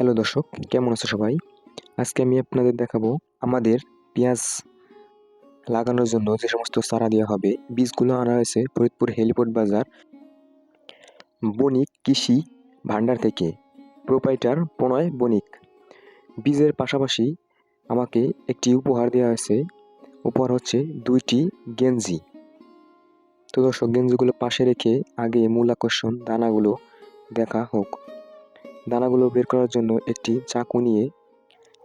Hello দর্শক, কেমন আছো সবাই? আজকে আমি আপনাদের দেখাবো আমাদের পেঁয়াজ লাগানোর জন্য যে সমস্ত চারা দেওয়া হবে। বীজগুলো আনা হয়েছে ফরিদপুর হেলিপোর্ট বাজার, বণিক কৃষি ভান্ডার থেকে। প্রোপাইটার প্রণয় বণিক। বীজের পাশাপাশি আমাকে একটি উপহার দেওয়া হয়েছে। উপহার হচ্ছে দুইটি গেঞ্জি। তো দর্শক, গেঞ্জিগুলো পাশে রেখে আগে মূল আকর্ষণ দানাগুলো দেখা হোক। দানাগুলো বের করার জন্য একটি চাকু নিয়ে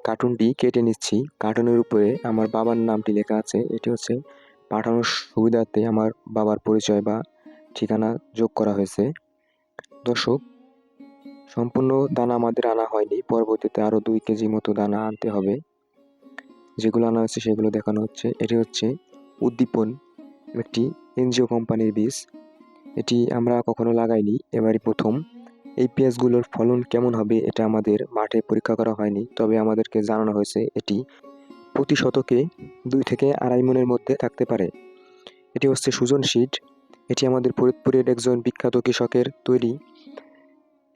কার্টুনটি কেটে নিচ্ছি। কার্টুনের উপরে আমার বাবার নামটি লেখা আছে। এটি হচ্ছে, পাঠানোর সুবিধার্থে আমার বাবার পরিচয় বা ঠিকানা যোগ করা হয়েছে। দর্শক, সম্পূর্ণ দানা আমাদের আনা হয়নি। পরবর্তীতে আরও দুই কেজি মতো দানা আনতে হবে। যেগুলো আনা হয়েছে সেগুলো দেখানো হচ্ছে। এটি হচ্ছে উদ্দীপন, একটি এনজিও কোম্পানির বীজ। এটি আমরা কখনো লাগাইনি। এবারই প্রথম। এই পেঁয়াজগুলোর ফলন কেমন হবে এটা আমাদের মাঠে পরীক্ষা করা হয়নি। তবে আমাদেরকে জানানো হয়েছে এটি প্রতি শতকে দুই থেকে আড়াই মনের মধ্যে থাকতে পারে। এটি হচ্ছে সুজন শীট এটি আমাদের ফরিদপুরের একজন বিখ্যাত কৃষকের তৈরি।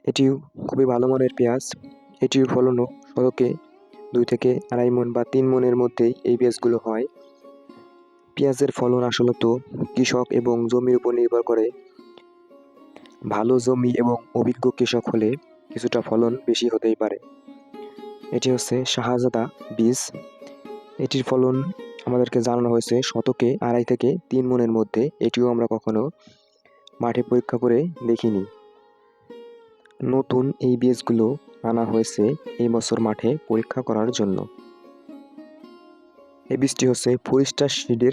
এটি খুবই ভালো মানের পেঁয়াজ। এটির ফলনও শতকে দুই থেকে আড়াই মন বা তিন মনের মধ্যেই এই পেঁয়াজগুলো হয়। পেঁয়াজের ফলন আসলত কৃষক এবং জমির উপর নির্ভর করে ভালো জমি এবং অভিজ্ঞ কৃষক হলে কিছুটা ফলন বেশি হতেই পারে। এটি হচ্ছে শাহজাদা বীজ। এটির ফলন আমাদেরকে জানানো হয়েছে শতকে আড়াই থেকে তিন মনের মধ্যে। এটিও আমরা কখনো মাঠে পরীক্ষা করে দেখিনি। নতুন এই বীজগুলো আনা হয়েছে এই বছর মাঠে পরীক্ষা করার জন্য। এই বীজটি হচ্ছে ফোরিস্টার সিডের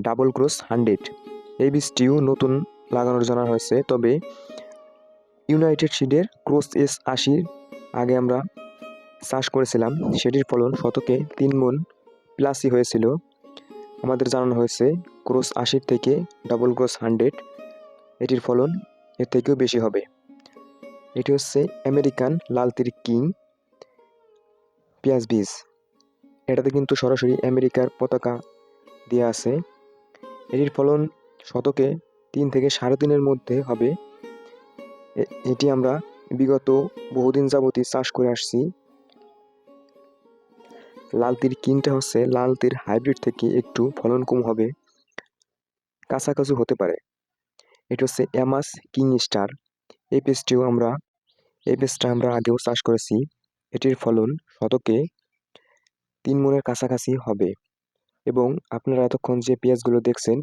ডাবল ক্রস হান্ড্রেড। এই বীজটিও নতুন লাগানোর জানা হয়েছে। তবে ইউনাইটেড সিডের ক্রস এস আশির আগে আমরা চাষ করেছিলাম। সেটির ফলন শতকে তিন মন প্লাসই হয়েছিল। আমাদের জানানো হয়েছে ক্রস আশির থেকে ডাবল ক্রস হান্ড্রেড এটির ফলন এর থেকেও বেশি হবে। এটি হচ্ছে আমেরিকান লাল লালতির কিং পেঁয়াজ বীজ। এটাতে কিন্তু সরাসরি আমেরিকার পতাকা দেওয়া আছে। এটির ফলন শতকে তিন থেকে সাড়ে তিনের মধ্যে হবে। এটি আমরা বিগত বহুদিন যাবতই চাষ করে আসছি। লালতির কিংটা হচ্ছে, লালতির হাইব্রিড থেকে একটু ফলন কম হবে। কাছাকাছি হতে পারে। এটা হচ্ছে অ্যামাস কিং স্টার। এই পেস্টটিও আমরা, এই পেস্টটা আমরা আগেও চাষ করেছি। এটির ফলন শতকে তিন মনের কাছাকাছি হবে। এবং আপনারা এতক্ষণ যে পেঁয়াজগুলো দেখছেন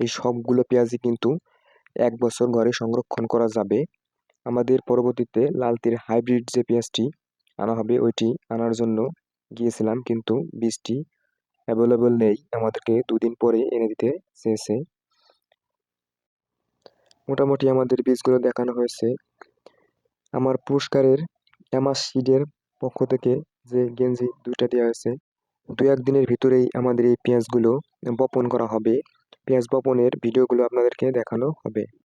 এই সবগুলো পেঁয়াজই কিন্তু এক বছর ঘরে সংরক্ষণ করা যাবে। আমাদের পরবর্তীতে লালতির হাইব্রিড যে পেঁয়াজটি আনা হবে, ওইটি আনার জন্য গিয়েছিলাম, কিন্তু বীজটি অ্যাভেলেবল নেই। আমাদেরকে দুদিন পরে এনে দিতে চেয়েছে। মোটামুটি আমাদের বীজগুলো দেখানো হয়েছে। আমার পুরস্কারের অ্যামাস সিডের পক্ষ থেকে যে গেঞ্জি দুইটা দেওয়া হয়েছে দু একদিনের ভিতরেই আমাদের এই পেঁয়াজগুলো বপন করা হবে। পেঁয়াজ বপনের ভিডিওগুলো আপনাদেরকে দেখানো হবে।